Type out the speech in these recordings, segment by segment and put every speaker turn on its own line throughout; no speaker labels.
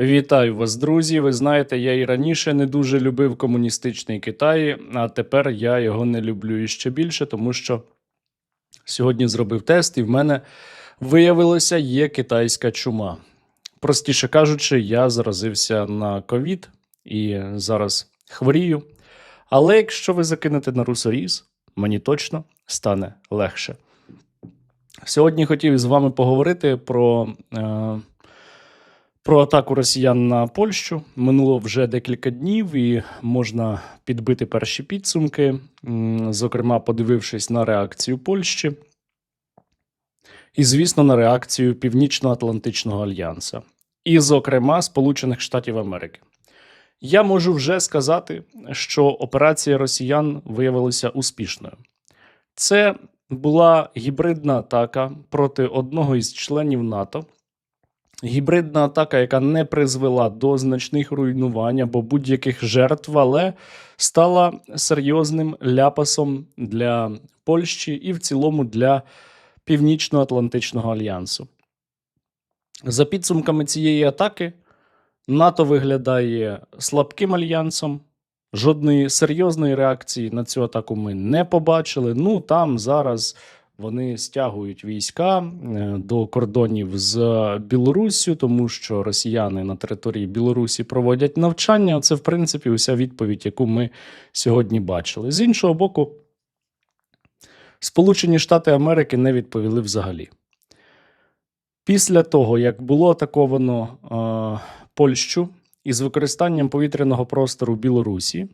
Вітаю вас, друзі. Ви знаєте, я і раніше не дуже любив комуністичний Китай, а тепер я його не люблю іще більше, тому що сьогодні зробив тест, і в мене виявилося є китайська чума. Простіше кажучи, я заразився на ковід і зараз хворію. Але якщо ви закинете на русоріз, мені точно стане легше. Сьогодні хотів з вами поговорити про. Е- про атаку росіян на Польщу минуло вже декілька днів, і можна підбити перші підсумки, зокрема, подивившись на реакцію Польщі, і, звісно, на реакцію Північно-Атлантичного альянсу, і, зокрема, Сполучених Штатів Америки. Я можу вже сказати, що операція росіян виявилася успішною. Це була гібридна атака проти одного із членів НАТО. Гібридна атака, яка не призвела до значних руйнувань або будь-яких жертв, але стала серйозним ляпасом для Польщі і в цілому для Північно-Атлантичного альянсу. За підсумками цієї атаки, НАТО виглядає слабким альянсом. Жодної серйозної реакції на цю атаку ми не побачили. Ну там зараз вони стягують війська е, до кордонів з Білоруссю, тому що росіяни на території Білорусі проводять навчання. Це, в принципі, уся відповідь, яку ми сьогодні бачили. З іншого боку, Сполучені Штати Америки не відповіли взагалі. Після того, як було атаковано е, Польщу із використанням повітряного простору Білорусі,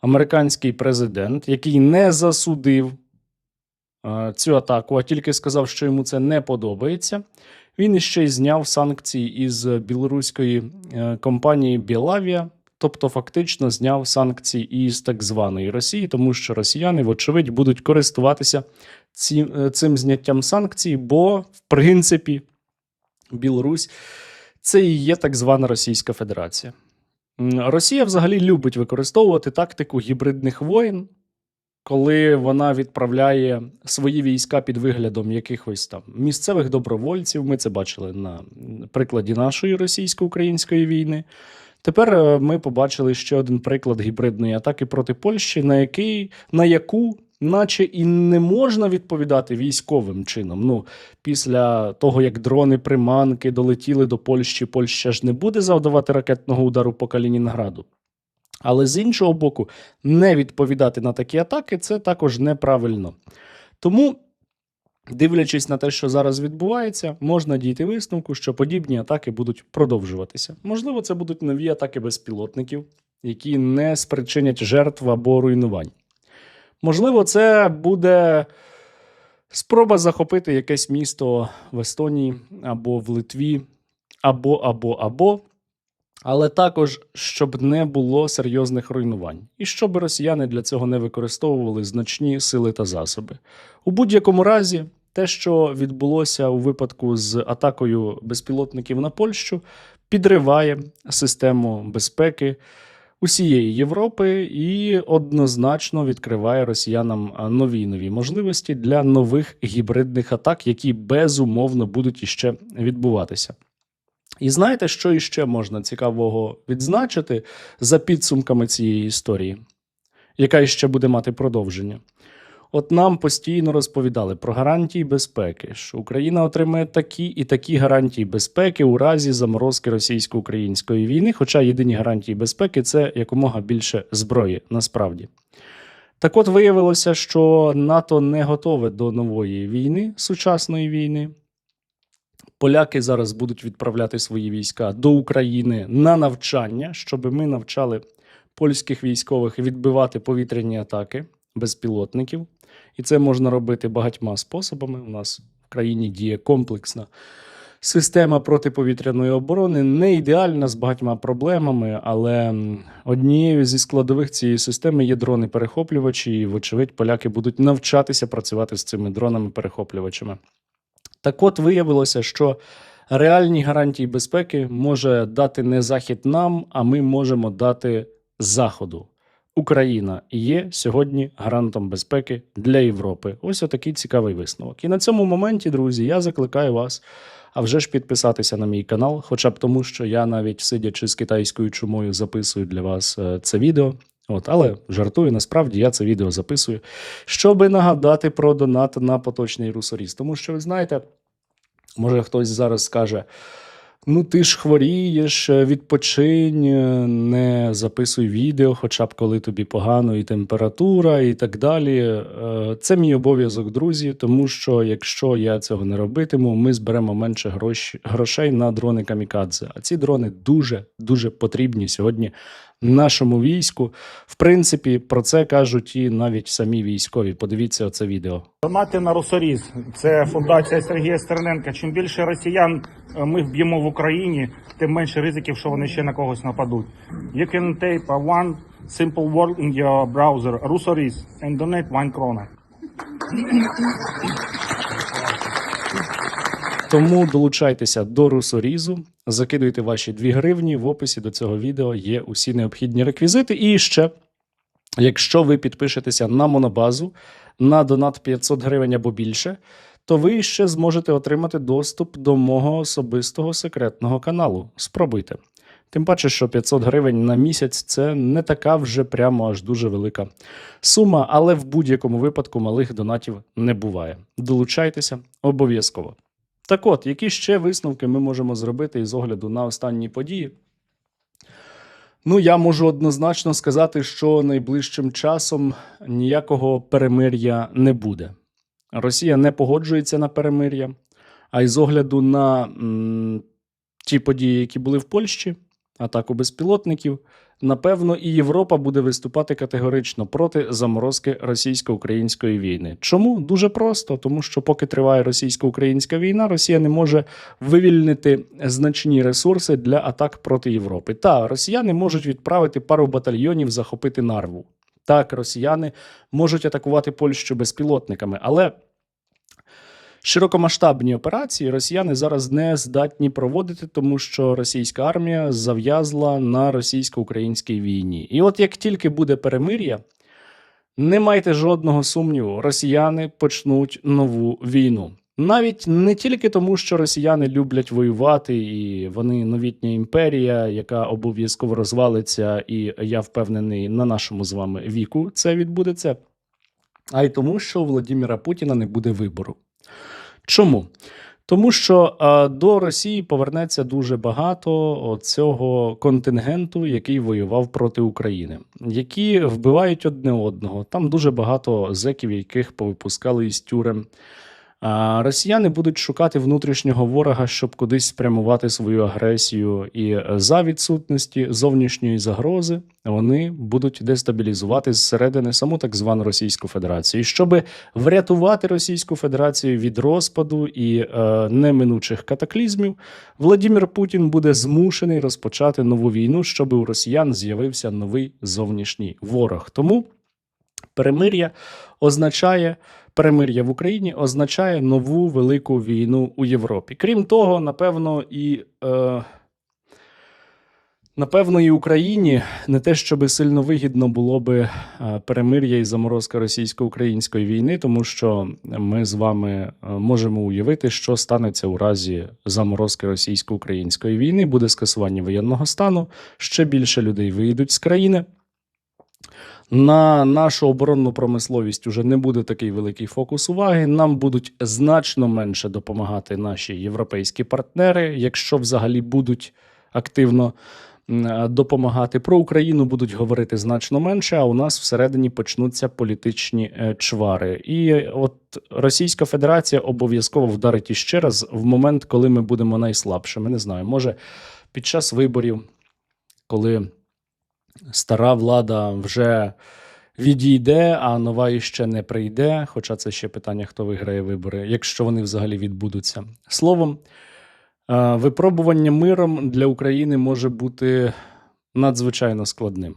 американський президент, який не засудив цю атаку, а тільки сказав, що йому це не подобається. Він іще й зняв санкції із білоруської е, компанії Білавія, тобто фактично зняв санкції із так званої Росії, тому що росіяни, вочевидь, будуть користуватися ці, е, цим зняттям санкцій, бо в принципі Білорусь це і є так звана Російська Федерація. Росія взагалі любить використовувати тактику гібридних воєн, коли вона відправляє свої війська під виглядом якихось там місцевих добровольців. Ми це бачили на прикладі нашої російсько-української війни. Тепер е, ми побачили ще один приклад гібридної атаки проти Польщі, на який, на яку, наче і не можна відповідати військовим чином. Ну, після того, як дрони приманки долетіли до Польщі, Польща ж не буде завдавати ракетного удару по Калінінграду. Але з іншого боку, не відповідати на такі атаки це також неправильно. Тому, дивлячись на те, що зараз відбувається, можна дійти висновку, що подібні атаки будуть продовжуватися. Можливо, це будуть нові атаки безпілотників, які не спричинять жертв або руйнувань. Можливо, це буде спроба захопити якесь місто в Естонії або в Литві, або, або, або. Але також, щоб не було серйозних руйнувань, і щоб росіяни для цього не використовували значні сили та засоби. У будь-якому разі, те, що відбулося у випадку з атакою безпілотників на Польщу, підриває систему безпеки усієї Європи і однозначно відкриває росіянам нові нові можливості для нових гібридних атак, які безумовно будуть іще відбуватися. І знаєте, що іще можна цікавого відзначити за підсумками цієї історії, яка іще буде мати продовження? От нам постійно розповідали про гарантії безпеки, що Україна отримає такі і такі гарантії безпеки у разі заморозки російсько-української війни. Хоча єдині гарантії безпеки це якомога більше зброї насправді. Так от виявилося, що НАТО не готове до нової війни, сучасної війни. Поляки зараз будуть відправляти свої війська до України на навчання, щоб ми навчали польських військових відбивати повітряні атаки безпілотників. І це можна робити багатьма способами. У нас в країні діє комплексна система протиповітряної оборони, не ідеальна з багатьма проблемами, але однією зі складових цієї системи є дрони-перехоплювачі, і, вочевидь, поляки будуть навчатися працювати з цими дронами-перехоплювачами. Так от виявилося, що реальні гарантії безпеки може дати не Захід нам, а ми можемо дати Заходу. Україна є сьогодні гарантом безпеки для Європи. Ось отакий цікавий висновок. І на цьому моменті, друзі, я закликаю вас А вже ж підписатися на мій канал, хоча б тому, що я навіть сидячи з китайською чумою записую для вас е, це відео. От, але жартую, насправді я це відео записую, щоби нагадати про донат на поточний русоріз. Тому що ви знаєте, може хтось зараз скаже: ну ти ж хворієш, е, відпочинь, е, не записуй відео, хоча б коли тобі погано, і температура, і так далі. Е, Це мій обов'язок, друзі, тому що якщо я цього не робитиму, ми зберемо менше грошей на дрони камікадзе. А ці дрони дуже дуже потрібні сьогодні нашому війську. В принципі, про це кажуть і навіть самі військові. Подивіться оце відео.
Донати на Росоріз. Це фундація Сергія Стерненка. Чим більше росіян е, ми вб'ємо в Україні, тим менше ризиків, що вони ще на когось нападуть. You can type one simple word in your browser, Rusoris, and donate one krona.
Тому долучайтеся до русорізу, закидуйте ваші 2 гривні. В описі до цього відео є усі необхідні реквізити. І ще, якщо ви підпишетеся на монобазу на донат 500 гривень або більше, то ви ще зможете отримати доступ до мого особистого секретного каналу. Спробуйте. Тим паче, що 500 гривень на місяць це не така вже прямо аж дуже велика сума, але в будь-якому випадку малих донатів не буває. Долучайтеся обов'язково. Так от, які ще висновки ми можемо зробити із огляду на останні події? Ну, я можу однозначно сказати, що найближчим часом ніякого перемир'я не буде. Росія не погоджується на перемир'я, а із огляду на м, ті події, які були в Польщі, атаку безпілотників, напевно, і Європа буде виступати категорично проти заморозки російсько-української війни. Чому? Дуже просто, тому що поки триває російсько-українська війна, Росія не може вивільнити значні ресурси для атак проти Європи. Та росіяни можуть відправити пару батальйонів захопити нарву. Так, росіяни можуть атакувати Польщу безпілотниками, але широкомасштабні операції росіяни зараз не здатні проводити, тому що російська армія зав'язла на російсько-українській війні. І от як тільки буде перемир'я, не майте жодного сумніву, росіяни почнуть нову війну. Навіть не тільки тому, що росіяни люблять воювати, і вони новітня імперія, яка обов'язково розвалиться, і я впевнений, на нашому з вами віку це відбудеться, а й тому, що у Владимира Путіна не буде вибору. Чому? Тому що а, до Росії повернеться дуже багато цього контингенту, який воював проти України, які вбивають одне одного. Там дуже багато зеків, яких повипускали із тюрем. Росіяни будуть шукати внутрішнього ворога, щоб кудись спрямувати свою агресію, і за відсутності зовнішньої загрози вони будуть дестабілізувати зсередини саму так звану Російську Федерацію, щоб врятувати Російську Федерацію від розпаду і е, неминучих катаклізмів. Владимир Путін буде змушений розпочати нову війну, щоб у росіян з'явився новий зовнішній ворог. Тому перемир'я означає перемир'я в Україні означає нову велику війну у Європі. Крім того, напевно, і е, напевно, і Україні не те, щоб сильно вигідно було би е, перемир'я і заморозка російсько-української війни, тому що ми з вами е, можемо уявити, що станеться у разі заморозки російсько-української війни. Буде скасування воєнного стану. Ще більше людей виїдуть з країни. На нашу оборонну промисловість уже не буде такий великий фокус уваги. Нам будуть значно менше допомагати наші європейські партнери, якщо взагалі будуть активно допомагати. Про Україну будуть говорити значно менше. А у нас всередині почнуться політичні е, чвари. І от Російська Федерація обов'язково вдарить іще раз в момент, коли ми будемо найслабшими. Не знаю, може під час виборів, коли стара влада вже відійде, а нова іще не прийде. Хоча це ще питання, хто виграє вибори, якщо вони взагалі відбудуться. Словом, е, випробування миром для України може бути надзвичайно складним.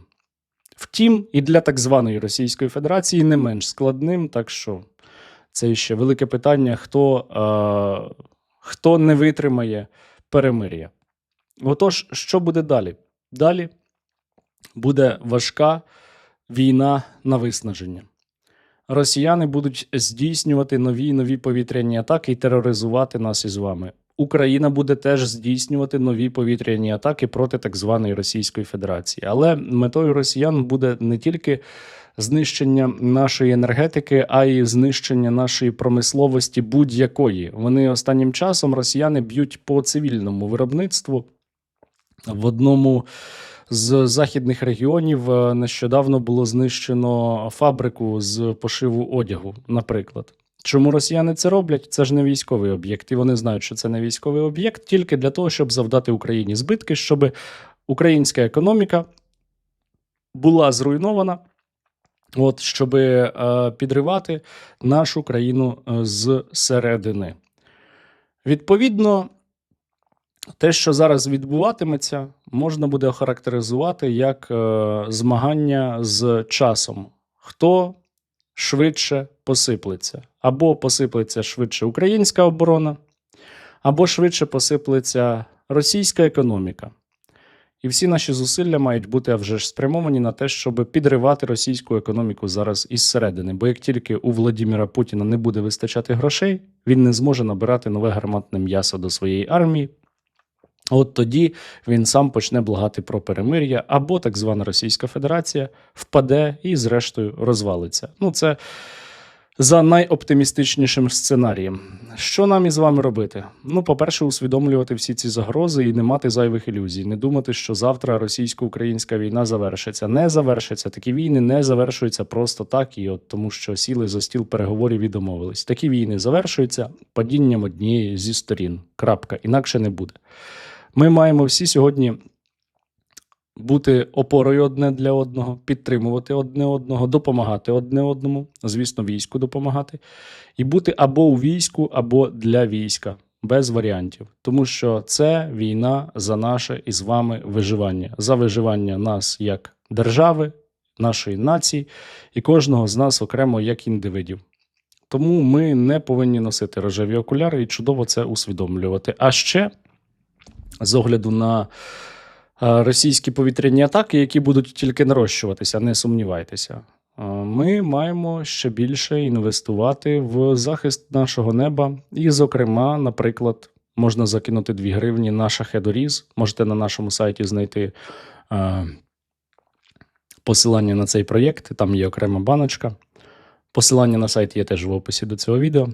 Втім, і для так званої Російської Федерації не менш складним, так що це ще велике питання, хто, е, хто не витримає перемир'я. Отож, що буде далі? Далі буде важка війна на виснаження. Росіяни будуть здійснювати нові і нові повітряні атаки і тероризувати нас із вами. Україна буде теж здійснювати нові повітряні атаки проти так званої Російської Федерації. Але метою росіян буде не тільки знищення нашої енергетики, а й знищення нашої промисловості будь-якої. Вони останнім часом росіяни б'ють по цивільному виробництву. В одному з західних регіонів е, нещодавно було знищено фабрику з пошиву одягу, наприклад. Чому росіяни це роблять? Це ж не військовий об'єкт, і вони знають, що це не військовий об'єкт, тільки для того, щоб завдати Україні збитки, щоб українська економіка була зруйнована, от, щоб е, підривати нашу країну е, зсередини. Відповідно, те, що зараз відбуватиметься, можна буде охарактеризувати як е, змагання з часом. Хто швидше посиплеться? Або посиплеться швидше українська оборона, або швидше посиплеться російська економіка. І всі наші зусилля мають бути вже ж спрямовані на те, щоб підривати російську економіку зараз із середини. Бо як тільки у Владіміра Путіна не буде вистачати грошей, він не зможе набирати нове гарматне м'ясо до своєї армії. От тоді він сам почне благати про перемир'я, або так звана Російська Федерація впаде і, зрештою, розвалиться. Ну, це за найоптимістичнішим сценарієм. Що нам із вами робити? Ну, по-перше, усвідомлювати всі ці загрози і не мати зайвих ілюзій, не думати, що завтра російсько-українська війна завершиться. Не завершиться. Такі війни не завершуються просто так, і от тому, що сіли за стіл переговорів і домовились. Такі війни завершуються падінням однієї зі сторін. Крапка. Інакше не буде. Ми маємо всі сьогодні бути опорою одне для одного, підтримувати одне одного, допомагати одне одному, звісно, війську допомагати, і бути або у війську, або для війська, без варіантів. Тому що це війна за наше і з вами виживання, за виживання нас як держави, нашої нації і кожного з нас окремо як індивидів. Тому ми не повинні носити рожеві окуляри і чудово це усвідомлювати. А ще з огляду на е, російські повітряні атаки, які будуть тільки нарощуватися, не сумнівайтеся. Е, Ми маємо ще більше інвестувати в захист нашого неба. І, зокрема, наприклад, можна закинути 2 гривні на шахедоріз. Можете на нашому сайті знайти е, посилання на цей проєкт. Там є окрема баночка. Посилання на сайт є теж в описі до цього відео.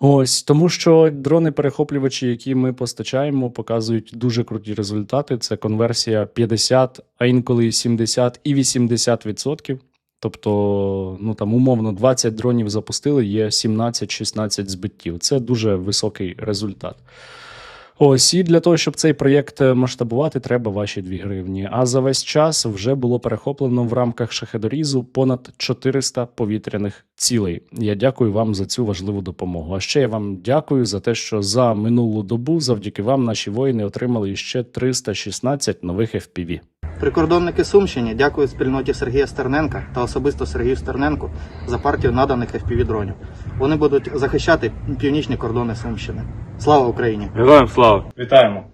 Ось тому, що дрони-перехоплювачі, які ми постачаємо, показують дуже круті результати. Це конверсія 50, а інколи і 70 і 80 відсотків. Тобто, ну там умовно 20 дронів запустили, є 17-16 збиттів. Це дуже високий результат. Ось і для того, щоб цей проєкт масштабувати, треба ваші 2 гривні. А за весь час вже було перехоплено в рамках шахедорізу понад 400 повітряних цілей. Я дякую вам за цю важливу допомогу. А ще я вам дякую за те, що за минулу добу, завдяки вам, наші воїни отримали ще 316 нових FPV.
Прикордонники Сумщини дякують спільноті Сергія Стерненка та особисто Сергію Стерненку за партію наданих FPV-дронів. Вони будуть захищати північні кордони Сумщини. Слава Україні!
Героям слава!
Вітаємо!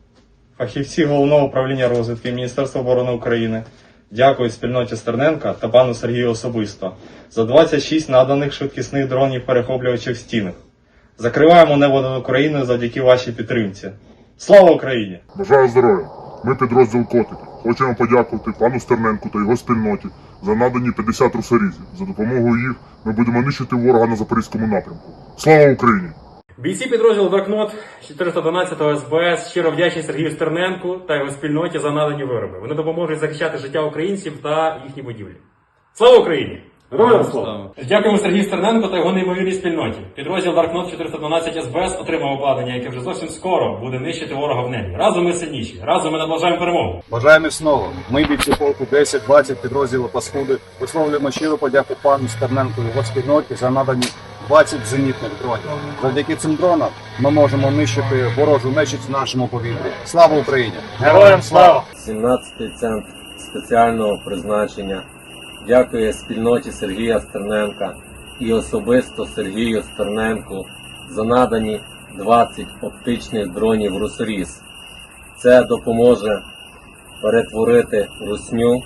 Фахівці головного управління розвідки Міністерства оборони України дякують спільноті Стерненка та пану Сергію особисто за 26 наданих швидкісних дронів перехоплювачів стінах. Закриваємо небо над Україною завдяки вашій підтримці. Слава Україні!
Бажаю здоров'я. Ми підрозділ Котики. Хочемо подякувати пану Стерненку та його спільноті за надані 50 русарізів. За допомогою їх ми будемо нищити ворога на запорізькому напрямку. Слава Україні!
Бійці підрозділу Веркнот 412 СБС щиро вдячні Сергію Стерненку та його спільноті за надані вироби. Вони допоможуть захищати життя українців та їхні будівлі. Слава Україні! Героям слава! Дякуємо Сергію Стерненку та його неймовірній спільноті. Підрозділ Даркнот 412 СБС отримав обладнання, яке вже зовсім скоро буде нищити ворога в небі. Разом ми сильніші, разом ми наближаємо перемогу.
Бажаємо міцного. Ми бійці полку 10-20 підрозділу Паскуди висловлюємо щиру подяку пану Стерненку і його спільноті за надані 20 зенітних дронів. Завдяки цим дронам ми можемо нищити ворожу нечість в нашому повітрі. Слава Україні!
Героям слава!
17-й центр спеціального призначення дякує спільноті Сергія Стерненка і особисто Сергію Стерненку за надані 20 оптичних дронів «Русоріз». Це допоможе перетворити русню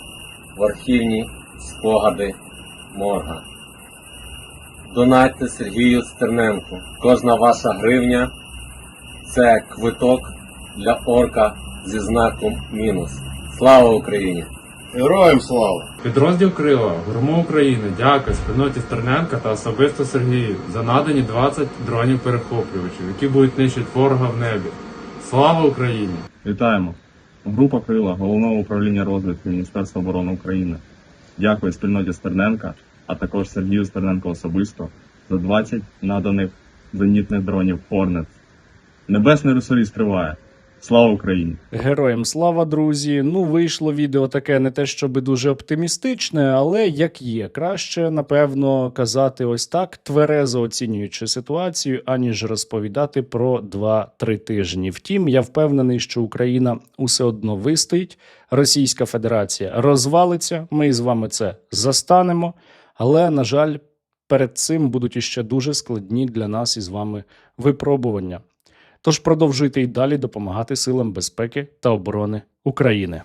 в архівні спогади морга. Донайте Сергію Стерненку. Кожна ваша гривня це квиток для орка зі знаком мінус. Слава Україні!
Героям слава!
Підрозділ Крила, Гурмо України, дякую спільноті Стерненка та особисто Сергію за надані 20 дронів перехоплювачів, які будуть нищити ворога в небі. Слава Україні!
Вітаємо! Група Крила Головного управління розвідки Міністерства оборони України. Дякую спільноті Стерненка, а також Сергію Стерненко особисто за 20 наданих зенітних дронів Hornet. Небесний русоріст триває. Слава Україні!
Героям слава, друзі. Ну, вийшло відео таке не те, щоб дуже оптимістичне, але як є. Краще, напевно, казати ось так, тверезо оцінюючи ситуацію, аніж розповідати про 2-3 тижні. Втім, я впевнений, що Україна усе одно вистоїть, Російська Федерація розвалиться. Ми з вами це застанемо. Але, на жаль, перед цим будуть іще дуже складні для нас із вами випробування. Тож продовжуйте й далі допомагати силам безпеки та оборони України.